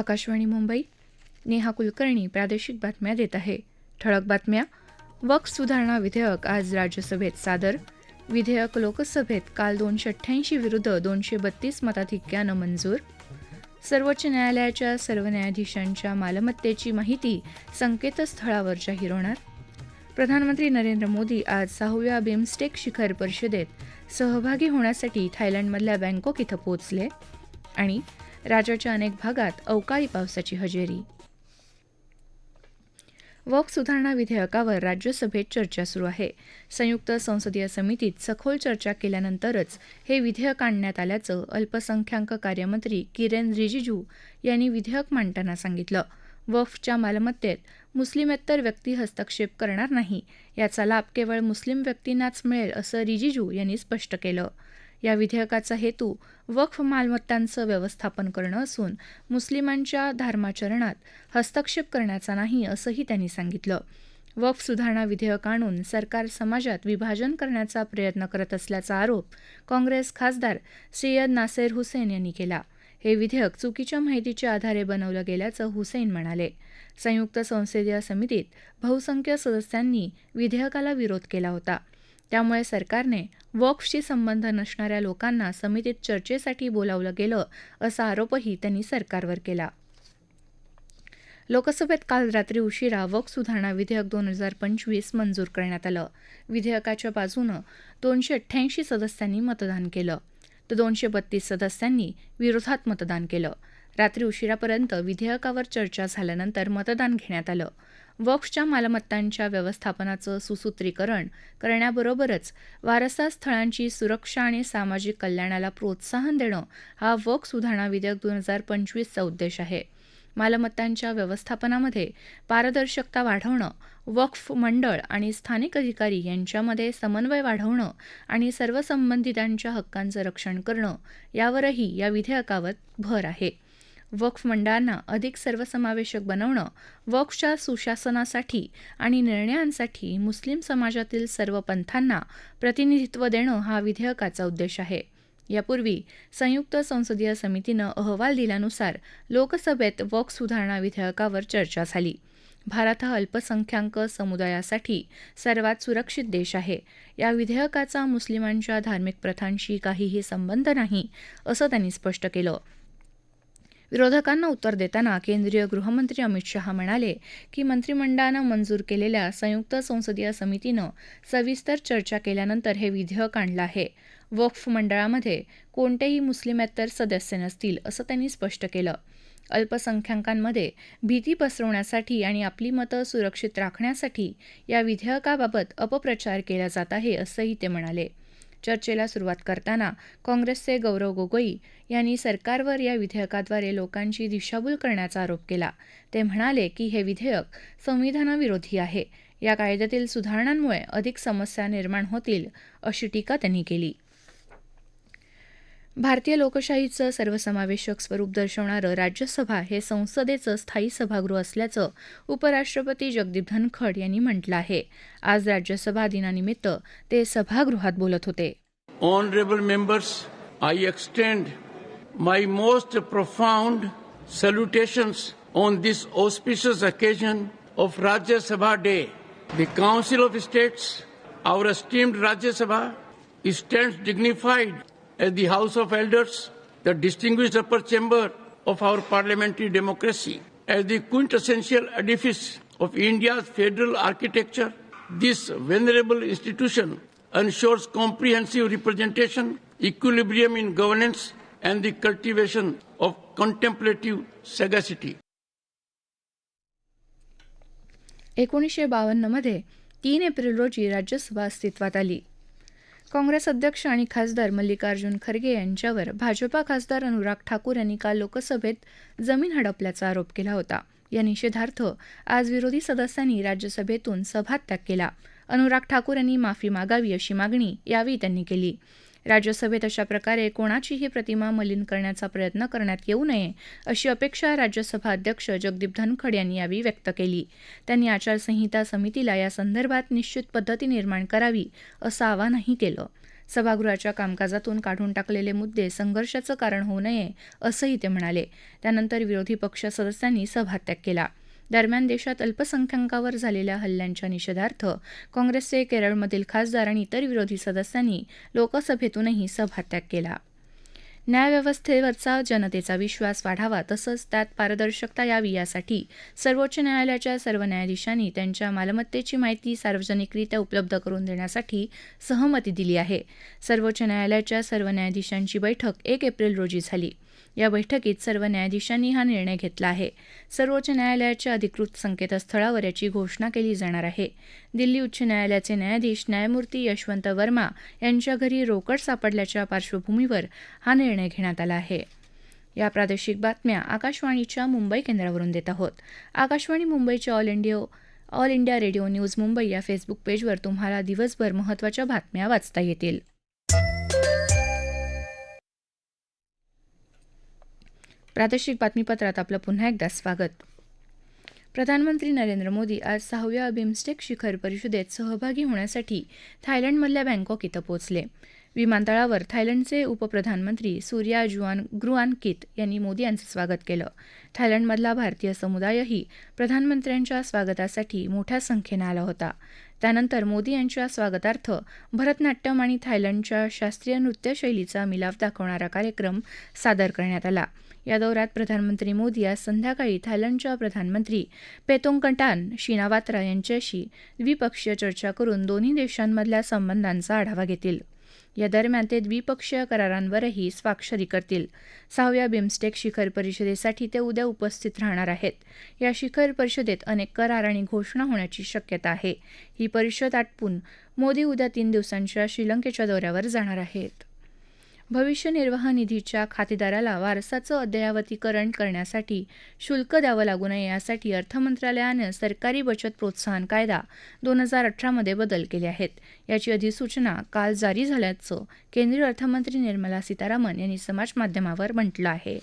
आकाशवाणी मुंबई. नेहा कुलकर्णी प्रादेशिक बातम्या देत आहे. ठळक बातम्या. वक्फ सुधारणा विधेयक आज राज्यसभेत सादर. विधेयक लोकसभेत काल दोनशे अठ्ठ्याऐंशी विरुद्ध दोनशे बत्तीस मताधिक्यानं मंजूर. सर्वोच्च न्यायालयाच्या सर्व न्यायाधीशांच्या मालमत्तेची माहिती संकेतस्थळावर जाहीर होणार. प्रधानमंत्री नरेंद्र मोदी आज सहाव्या बिमस्टेक शिखर परिषदेत सहभागी होण्यासाठी थायलंडमधल्या बँकॉक इथं पोचले आणि राज्याच्या अनेक भागात अवकाळी पावसाची हजेरी. वक्फ सुधारणा विधेयकावर राज्यसभेत चर्चा सुरू आहे. संयुक्त संसदीय समितीत सखोल चर्चा केल्यानंतरच हे विधेयक आणण्यात आल्याचं अल्पसंख्याक कार्यमंत्री किरेन रिजिजू यांनी विधेयक मांडताना सांगितलं. वफच्या मालमत्तेत मुस्लिमेत्तर व्यक्ती हस्तक्षेप करणार नाही याचा लाभ केवळ मुस्लिम व्यक्तींनाच मिळेल असं रिजिजू यांनी स्पष्ट केलं. या विधेयकाचा हेतू वक्फ मालमत्तांचं व्यवस्थापन करणं असून मुस्लिमांच्या धर्माचरणात हस्तक्षेप करण्याचा नाही असंही त्यांनी सांगितलं. वक्फ सुधारणा विधेयक आणून सरकार समाजात विभाजन करण्याचा प्रयत्न करत असल्याचा आरोप काँग्रेस खासदार सय्यद नासेर हुसेन यांनी केला. हे विधेयक चुकीच्या माहितीच्या आधारे बनवलं गेल्याचं हुसेन म्हणाले. संयुक्त संसदीय समितीत बहुसंख्य सदस्यांनी विधेयकाला विरोध केला होता. त्यामुळे सरकारने वक्फशी संबंध नसणाऱ्या लोकांना समितीत चर्चेसाठी बोलावलं गेलं असा आरोपही त्यांनी सरकारवर केला. लोकसभेत काल रात्री उशिरा वक सुधारणा विधेयक दोन हजार पंचवीस मंजूर करण्यात आलं. विधेयकाच्या बाजूनं दोनशे अठ्ठ्याऐंशी सदस्यांनी मतदान केलं. तर दोनशे बत्तीस सदस्यांनी विरोधात मतदान केलं. रात्री उशिरापर्यंत विधेयकावर चर्चा झाल्यानंतर मतदान घेण्यात आलं. वक्फच्या मालमत्तांच्या व्यवस्थापनाचं सुसूत्रीकरण करण्याबरोबरच वारसा स्थळांची सुरक्षा आणि सामाजिक कल्याणाला प्रोत्साहन देणं हा वक्फ सुधारणा विधेयक दोन हजार पंचवीसचा उद्देश आहे. मालमत्तांच्या व्यवस्थापनामध्ये पारदर्शकता वाढवणं वक्फ मंडळ आणि स्थानिक अधिकारी यांच्यामध्ये समन्वय वाढवणं आणि सर्व संबंधितांच्या हक्कांचं रक्षण करणं यावरही या विधेयकावर भर आहे. वक्फ मंडळांना अधिक सर्वसमावेशक बनवणं वक्फच्या सुशासनासाठी आणि निर्णयांसाठी मुस्लिम समाजातील सर्व पंथांना प्रतिनिधित्व देणं हा विधेयकाचा उद्देश आहे. यापूर्वी संयुक्त संसदीय समितीनं अहवाल दिल्यानुसार लोकसभेत वक्फ सुधारणा विधेयकावर चर्चा झाली. भारत हा अल्पसंख्याक समुदायासाठी सर्वात सुरक्षित देश आहे. या विधेयकाचा मुस्लिमांच्या धार्मिक प्रथांशी काहीही संबंध नाही असं त्यांनी स्पष्ट केलं. विरोधकांना उत्तर देताना केंद्रीय गृहमंत्री अमित शहा म्हणाले की मंत्रिमंडळानं मंजूर केलेल्या संयुक्त संसदीय समितीनं सविस्तर चर्चा केल्यानंतर हे विधेयक आणलं आहे. वक्फ मंडळामध्ये कोणतेही मुस्लिमेतर सदस्य नसतील असं त्यांनी स्पष्ट केलं. अल्पसंख्याकांमध्ये भीती पसरवण्यासाठी आणि आपली मतं सुरक्षित राखण्यासाठी या विधेयकाबाबत अपप्रचार केला जात आहे असंही ते म्हणाले. चर्चेला सुरुवात करताना काँग्रेसचे गौरव गोगोई यांनी सरकारवर या विधेयकाद्वारे लोकांची दिशाभूल करण्याचा आरोप केला. ते म्हणाले की हे विधेयक संविधानाविरोधी आहे. या कायद्यातील सुधारणांमुळे अधिक समस्या निर्माण होतील अशी टीका त्यांनी केली. भारतीय लोकशाहीचं सर्वसमावेशक स्वरूप दर्शवणारं राज्यसभा हे संसदेचं स्थायी सभागृह असल्याचं उपराष्ट्रपती जगदीप धनखड यांनी म्हटलं आहे. आज राज्यसभा दिनानिमित्त ते सभागृहात बोलत होते. Honourable members I extend my most profound salutation on this auspicious occasion of Rajya Sabha day the council of states our esteemed Rajya Sabha stand dignified as the House of Elders, the distinguished upper chamber of our parliamentary democracy. As the quintessential edifice of India's federal architecture, this venerable institution ensures comprehensive representation, equilibrium in governance, and the cultivation of contemplative sagacity. एकोणीसशे बावन्नमध्ये तीन April रोजी राज्यसभा अस्तित्वात आली काँग्रेस अध्यक्ष आणि खासदार मल्लिकार्जुन खरगे यांच्यावर भाजपा खासदार अनुराग ठाकूर यांनी काल लोकसभेत जमीन हडपल्याचा आरोप केला होता. या निषेधार्थ आज विरोधी सदस्यांनी राज्यसभेतून सभात्याग केला. अनुराग ठाकूर यांनी माफी मागावी अशी मागणी यावेळी त्यांनी केली. राज्यसभेत अशा प्रकारे कोणाचीही प्रतिमा मलिन करण्याचा प्रयत्न करण्यात येऊ नये अशी अपेक्षा राज्यसभा अध्यक्ष जगदीप धनखड यांनी यावेळी व्यक्त केली. त्यांनी आचारसंहिता समितीला या संदर्भात निश्चित पद्धती निर्माण करावी असं आवाहनही केलं. सभागृहाच्या कामकाजातून काढून टाकलेले मुद्दे संघर्षाचं कारण होऊ नये असंही ते म्हणाले. त्यानंतर विरोधी पक्ष सदस्यांनी सभात्याग केला. दरम्यान देशात अल्पसंख्याकांवर झालेल्या हल्ल्यांच्या निषेधार्थ काँग्रेसचे केरळमधील खासदार आणि इतर विरोधी सदस्यांनी लोकसभेतूनही सभात्याग केला. न्यायव्यवस्थेवरचा जनतेचा विश्वास वाढावा तसंच त्यात पारदर्शकता यावी यासाठी सर्वोच्च न्यायालयाच्या सर्व न्यायाधीशांनी त्यांच्या मालमत्तेची माहिती सार्वजनिकरित्या उपलब्ध करून देण्यासाठी सहमती दिली आहे. सर्वोच्च न्यायालयाच्या सर्व न्यायाधीशांची बैठक एक एप्रिल रोजी झाली. या बैठकीत सर्व न्यायाधीशांनी हा निर्णय घेतला आहे. सर्वोच्च न्यायालयाच्या अधिकृत संकेतस्थळावर याची घोषणा केली जाणार आहे. दिल्ली उच्च न्यायालयाचे न्यायाधीश न्यायमूर्ती यशवंत वर्मा यांच्या घरी रोकड सापडल्याच्या पार्श्वभूमीवर हा निर्णय घेण्यात आला आहे. या प्रादेशिक बातम्या आकाशवाणीच्या मुंबई केंद्रावरून देत आहोत. आकाशवाणी मुंबईच्या All India All India radio news Mumbai या फेसबुक पेजवर तुम्हाला दिवसभर महत्त्वाच्या बातम्या वाचता येतील. प्रादेशिक बातमीपत्रात आपलं पुन्हा एकदा स्वागत. प्रधानमंत्री नरेंद्र मोदी आज सहाव्या बिमस्टेक शिखर परिषदेत सहभागी होण्यासाठी थायलंडमधल्या बँकॉक इथं पोहोचले. विमानतळावर थायलंडचे उपप्रधानमंत्री सूर्या जुआन ग्रुआन कित यांनी मोदी यांचं स्वागत केलं. थायलंडमधला भारतीय समुदायही प्रधानमंत्र्यांच्या स्वागतासाठी मोठ्या संख्येनं आला होता. त्यानंतर मोदी यांच्या स्वागतार्थ भरतनाट्यम आणि थायलंडच्या शास्त्रीय नृत्यशैलीचा मिलाफ दाखवणारा कार्यक्रम सादर करण्यात आला. या दौऱ्यात प्रधानमंत्री मोदी आज संध्याकाळी थायलंडच्या प्रधानमंत्री पेतोंगटान शिनावात्रा यांच्याशी द्विपक्षीय चर्चा करून दोन्ही देशांमधल्या संबंधांचा आढावा घेतील. या दरम्यान ते द्विपक्षीय करारांवरही स्वाक्षरी करतील. सहाव्या बिमस्टेक शिखर परिषदेसाठी ते उद्या उपस्थित राहणार आहेत. या शिखर परिषदेत अनेक करार आणि घोषणा होण्याची शक्यता आहे. ही परिषद आटपून मोदी उद्या तीन दिवसांच्या श्रीलंकेच्या दौऱ्यावर जाणार आहेत. भविष्य निर्वाह निधीच्या खातेदाराला वारसाचं अद्ययावतीकरण करण्यासाठी शुल्क द्यावं लागू नये यासाठी अर्थमंत्रालयानं सरकारी बचत प्रोत्साहन कायदा दोन हजार अठरामध्ये बदल केले आहेत. याची अधिसूचना काल जारी झाल्याचं केंद्रीय अर्थमंत्री निर्मला सीतारामन यांनी समाजमाध्यमावर म्हटलं आहे.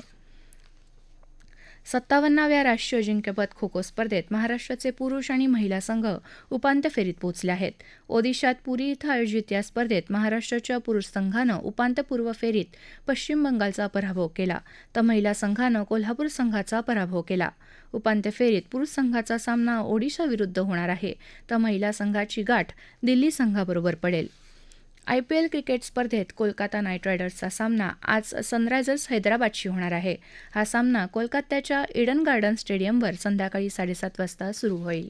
सत्तावन्नाव्या राष्ट्रीय अजिंक्यपद खो खो स्पर्धेत महाराष्ट्राचे पुरुष आणि महिला संघ उपांत्य फेरीत पोहोचले आहेत. ओदिशात पुरी इथं आयोजित या स्पर्धेत महाराष्ट्राच्या पुरुष संघानं उपांत्यपूर्व फेरीत पश्चिम बंगालचा पराभव केला तर महिला संघानं कोल्हापूर संघाचा पराभव केला. उपांत्य फेरीत पुरुष संघाचा सामना ओडिशा विरुद्ध होणार आहे तर महिला संघाची गाठ दिल्ली संघाबरोबर पडेल. आयपीएल क्रिकेट स्पर्धेत कोलकाता नाईट रायडर्सचा सामना आज सनरायझर्स हैदराबादशी होणार आहे. हा सामना कोलकात्याच्या इडन गार्डन स्टेडियमवर संध्याकाळी साडेसात वाजता सुरू होईल.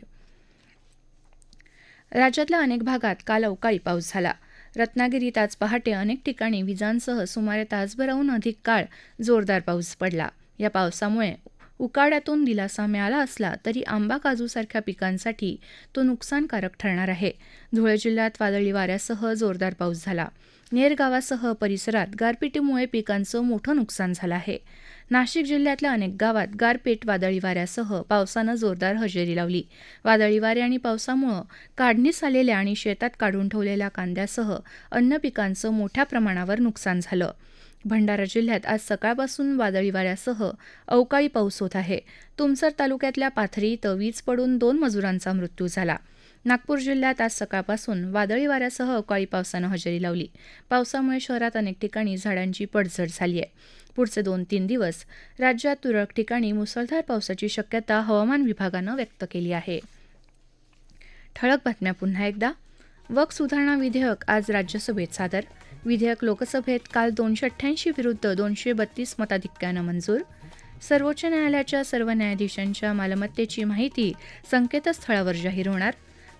राज्यातल्या अनेक भागात काल अवकाळी पाऊस झाला. रत्नागिरीत आज पहाटे अनेक ठिकाणी विजांसह सुमारे तासभराहून अधिक काळ जोरदार पाऊस पडला. या पावसामुळे उकाड्यातून दिलासा मिळाला असला तरी आंबा काजूसारख्या पिकांसाठी तो नुकसानकारक ठरणार आहे. धुळे जिल्ह्यात वादळी वाऱ्यासह जोरदार पाऊस झाला. नेर गावासह परिसरात गारपिटीमुळे पिकांचं मोठं नुकसान झालं आहे. नाशिक जिल्ह्यातल्या अनेक गावात गारपीट वादळी वाऱ्यासह पावसानं जोरदार हजेरी लावली. वादळी वारे आणि पावसामुळं काढणीस आलेल्या आणि शेतात काढून ठेवलेल्या कांद्यासह अन्न पिकांचं मोठ्या प्रमाणावर नुकसान झालं. भंडारा जिल्ह्यात आज सकाळपासून वादळी वाऱ्यासह अवकाळी पाऊस होत आहे. तुमसर तालुक्यातल्या पाथरी इथं वीज पडून दोन मजुरांचा मृत्यू झाला. नागपूर जिल्ह्यात आज सकाळपासून वादळी वाऱ्यासह अवकाळी पावसानं हजेरी लावली. पावसामुळे शहरात अनेक ठिकाणी झाडांची पडझड झाली आहे पुढचे दोन तीन दिवस राज्यात तुरळक ठिकाणी मुसळधार पावसाची शक्यता हवामान विभागानं व्यक्त केली आहे. ठळक बातम्या पुन्हा एकदा. वक सुधारणा विधेयक आज राज्यसभेत सादर विधेयक लोकसभेत काल दोनशे अठ्ठ्याऐंशी विरुद्ध दोनशे बत्तीस मताधिक्यानं मंजूर. सर्वोच्च न्यायालयाच्या सर्व न्यायाधीशांच्या मालमत्तेची माहिती संकेतस्थळावर जाहीर होणार.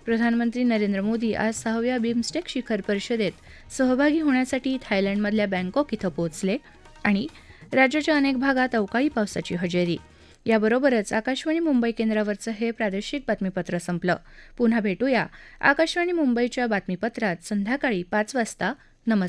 प्रधानमंत्री नरेंद्र मोदी आज सहाव्या बिमस्टेक शिखर परिषदेत सहभागी होण्यासाठी थायलंडमधल्या बँकॉक इथं पोहोचले आणि राज्याच्या अनेक भागात अवकाळी पावसाची हजेरी. याबरोबरच आकाशवाणी मुंबई केंद्रावरचं हे प्रादेशिक बातमीपत्र संपलं. पुन्हा भेटूया आकाशवाणी मुंबईच्या बातमीपत्रात संध्याकाळी पाच वाजता. नमस्कार.